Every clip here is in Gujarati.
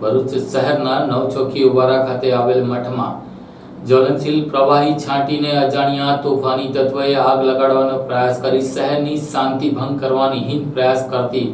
ભરૂચ શહેરના નવચોકી ઉવારા ખાતે આવેલ મઠમાં જ્વલનશીલ પ્રવાહી છાંટીને અજાણ્યા તોફાની તત્વએ આગ લગાડવાનો પ્રયાસ કરી શહેરની શાંતિ ભંગ કરવાની હિંદ પ્રયાસ કરતી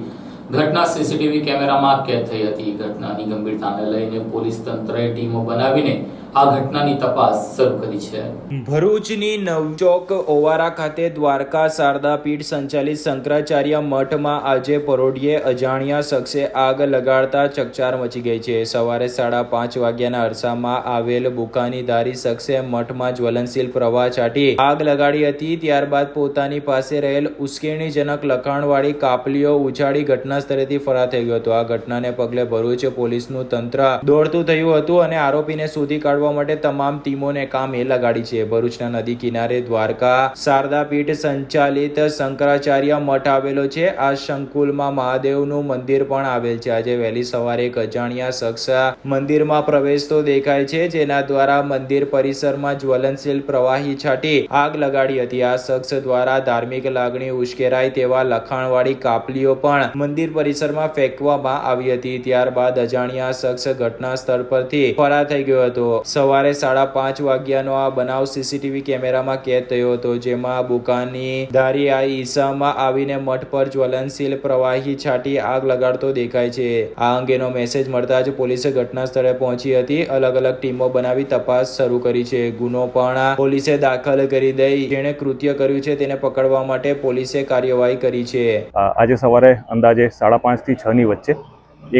ઘટના સીસીટીવી કેમેરામાં કેદ થઈ હતી. ઘટનાની ગંભીરતાને લઈને પોલીસ તંત્રએ ટીમો બનાવીને આ ઘટનાની તપાસ શરૂ કરી છે. ભરૂચની નવચોક ઓવારા ખાતે દ્વારકા શારદા પીઠ સંચાલિત શંકરાચાર્ય મઠમાં આજે પરોઢિયે અજાણ્યા શખ્સે આગ લગાડતા ચકચાર મચી ગઈ છે. સવારે સાડા પાંચ વાગ્યાના અરસામાં આવેલ બુકાની ધારી શખ્સે મઠમાં જ્વલનશીલ પ્રવાહ છાંટી આગ લગાડી હતી. ત્યારબાદ પોતાની પાસે રહેલ ઉશ્કેરણીજનક લખાણવાળી કાપલીઓ ઉછાળી ઘટના સ્થળેથી ફરાર થઈ ગયો હતો. આ ઘટનાને પગલે ભરૂચ પોલીસનું તંત્ર દોડતું થયું હતું અને આરોપીને શોધી કાઢવા માટે તમામ ટીમોને કામે લગાડી છે. ભરૂચના નદી કિનારે દ્વારકા શારદાપીઠ સંચાલિત શંકરાચાર્ય મઠ આવેલો છે. આ સંકુલમાં મહાદેવનું મંદિર પણ આવેલ છે. આજે વહેલી સવારે એક શખ્સ મંદિરમાં પ્રવેશતો દેખાય છે, જેના દ્વારા મંદિર પરિસરમાં જ્વલનશીલ પ્રવાહી છાંટી આગ લગાડી હતી. આ શખ્સ દ્વારા ધાર્મિક લાગણી ઉશ્કેરાય તેવા લખાણવાળી કાપલીઓ પણ મંદિર પરિસરમાં ફેંકવામાં આવી હતી. ત્યારબાદ અજાણ્યા શખ્સ ઘટના સ્થળ પરથી ફરાર થઈ ગયો હતો. સવારે સાડા પાંચ વાગ્યાનો આ બનાવ સીસીટીવી કેમેરામાં કેદ થયો હતો, જેમાં બુકાની ધારી આ ઈસામાં આવીને મઠ પર જ્વલનશીલ પ્રવાહી છાંટી આગ લગાડતો દેખાય છે. આ અંગેનો મેસેજ મળતા જ પોલીસે ઘટના સ્થળે પહોંચી હતી અલગ અલગ ટીમો બનાવી તપાસ શરૂ કરી છે. ગુનો પણ પોલીસે દાખલ કરી દઈ, જેણે કૃત્ય કર્યું છે તેને પકડવા માટે પોલીસે કાર્યવાહી કરી છે. આજે સવારે અંદાજે સાડા પાંચથી છની વચ્ચે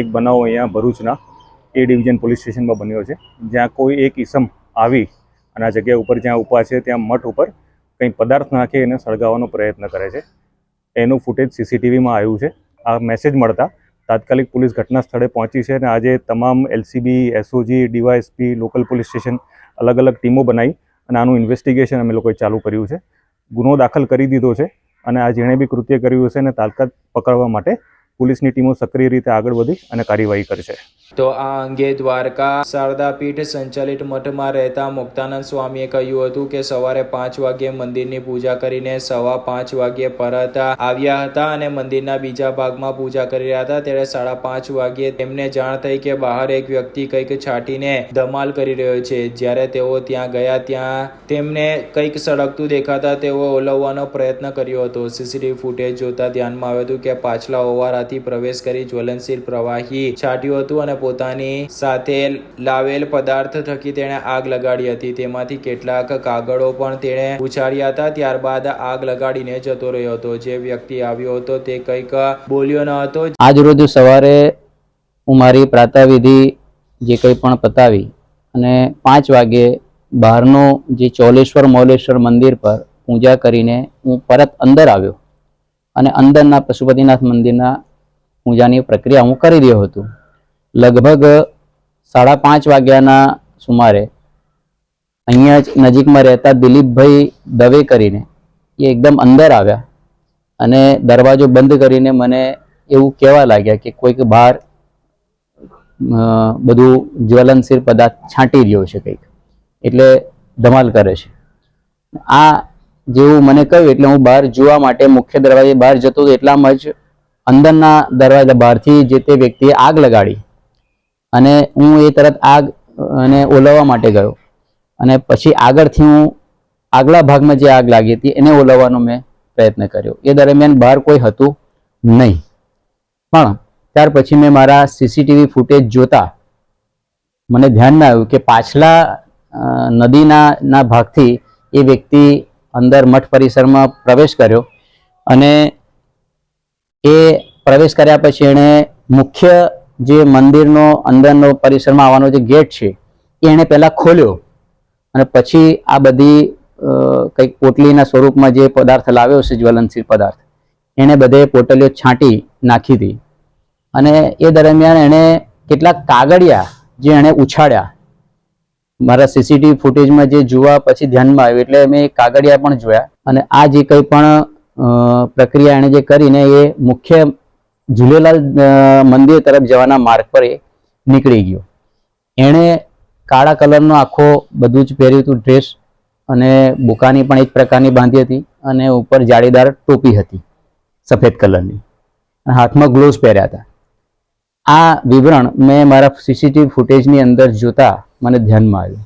એક બનાવ અહીંયા ભરૂચના એ ડિવિઝન પોલીસ સ્ટેશનમાં બન્યો છે. જ્યાં કોઈ એક ઈસમ આવી અને આ જગ્યા ઉપર જ્યાં ઊભા છે, ત્યાં મઠ ઉપર કંઈ પદાર્થ નાખી એને સળગાવવાનો પ્રયત્ન કરે છે. એનું ફૂટેજ સીસીટીવીમાં આવ્યું છે. આ મેસેજ મળતા તાત્કાલિક પોલીસ ઘટના સ્થળે પહોંચી છે અને આજે તમામ LCB, SOG, DYSP, local police station અલગ અલગ ટીમો બનાવી અને આનું ઇન્વેસ્ટિગેશન અમે લોકોએ ચાલુ કર્યું છે. ગુનો દાખલ કરી દીધો છે અને આ જેણે બી કૃત્ય કર્યું હશે એને તાત્કાલિક પકડવા માટે પોલીસની ટીમો સક્રિય રીતે આગળ વધી અને કાર્યવાહી કરશે. તો આ અંગે દ્વારકા શારદાપીઠ સંચાલિત મઠમાં રહેતા મુક્તાનંદ સ્વામીએ કહ્યું હતું કે સવારે પાંચ વાગ્યે મંદિરની પૂજા કરીને સવા પાંચ વાગ્યે પરત આવ્યા હતા અને મંદિરના બીજા ભાગમાં પૂજા કરી રહ્યા હતા. ત્યારે સાડા પાંચ વાગ્યે તેમને જાણ થઈ કે બહાર એક વ્યક્તિ કંઈક છાંટીને ધમાલ કરી રહ્યો છે. જ્યારે તેઓ ત્યાં ગયા ત્યાં તેમને કંઈક સળગતું દેખાતા તેઓ ઓલવવાનો પ્રયત્ન કર્યો હતો. સીસીટીવી ફૂટેજ જોતા ધ્યાનમાં આવ્યું હતું કે પાછલા ઓવારાથી પ્રવેશ કરી જ્વલનશીલ પ્રવાહી છાંટ્યું હતું અને પોતાની સાથે લાવેલ પદાર્થ થકી તેણે આગ લગાડી હતી. તેમાંથી કેટલાક કાગળો પણ તેણે ઉછાળ્યા હતા. ત્યારબાદ આગ લગાડીને જતો રહ્યો હતો. જે વ્યક્તિ આવ્યો હતો તે કંઈક બોલ્યો ન હતો. આજ રોજ સવારે હું મારી પ્રાતાવિધિ જે કંઈ પણ પતાવી અને પાંચ વાગે બહારનું જે ચોલેશ્વર મૌલેશ્વર મંદિર પર પૂજા કરીને હું પરત અંદર આવ્યો. અને અંદરના પશુપતિનાથ મંદિરના પૂજાની પ્રક્રિયા હું કરી રહ્યો હતો. લગભગ સાડા પાંચ વાગ્યાના સુમારે અહીંયા જ નજીકમાં રહેતા દિલીપભાઈ દવે કરીને એ એકદમ અંદર આવ્યા અને દરવાજો બંધ કરીને મને એવું કહેવા લાગ્યા કે કોઈક બહાર બધું જ્વલનશીલ પદાર્થ છાંટી રહ્યો છે કંઈક. એટલે ધમાલ કરે છે. આ જેવું મને કહ્યું એટલે હું બહાર જોવા માટે મુખ્ય દરવાજે બહાર જતો હતો એટલામાં જ અંદરના દરવાજા બહારથી જે તે વ્યક્તિએ આગ લગાડી અને હું એ તરત આગ, અને ઓલવવા માટે ગયો. અને પછી આગળથી હું આગલા ભાગમાં જે આગ લાગી હતી એને ઓલવવાનો મેં પ્રયત્ન કર્યો. એ દરમિયાન બહાર કોઈ હતું નહીં. પણ ત્યાર પછી મેં મારા સીસીટીવી ફૂટેજ જોતા મને ધ્યાનમાં આવ્યું કે પાછલા નદીના, ના ભાગથી એ વ્યક્તિ અંદર મઠ પરિસરમાં પ્રવેશ કર્યો અને એ પ્રવેશ કર્યા પછી એણે મુખ્ય જે મંદિરનો અંદરનો પરિસરમાં આવવાનો જે ગેટ છે, એ એણે પહેલાં ખોલ્યો. અને પછી આ બધી કંઈક પોટલીના સ્વરૂપમાં જે પદાર્થ લાવ્યો છે જ્વલનશીલ પદાર્થ, એણે બધે પોટલીઓ છાંટી નાખી હતી. અને એ દરમિયાન એણે કેટલાક કાગળિયા જે એણે ઉછાળ્યા. મારા સીસીટીવી ફૂટેજમાં જે જોવા પછી ધ્યાનમાં આવ્યું, એટલે મેં કાગળિયા પણ જોયા. અને આ જે કંઈ પણ પ્રક્રિયા એણે જે કરીને એ મુખ્ય ઝૂલેલાલ મંદિર તરફ જવાના માર્ગ પર એ નીકળી ગયો. એણે કાળા કલરનો આખો બધું જ પહેર્યું હતું ડ્રેસ અને બુકાની પણ એક પ્રકારની બાંધી હતી અને ઉપર જાળીદાર ટોપી હતી સફેદ કલરની અને હાથમાં ગ્લોવ્સ પહેર્યા હતા. આ વિવરણ મેં મારા સીસીટીવી ફૂટેજની અંદર જોતા મને ધ્યાનમાં આવ્યું.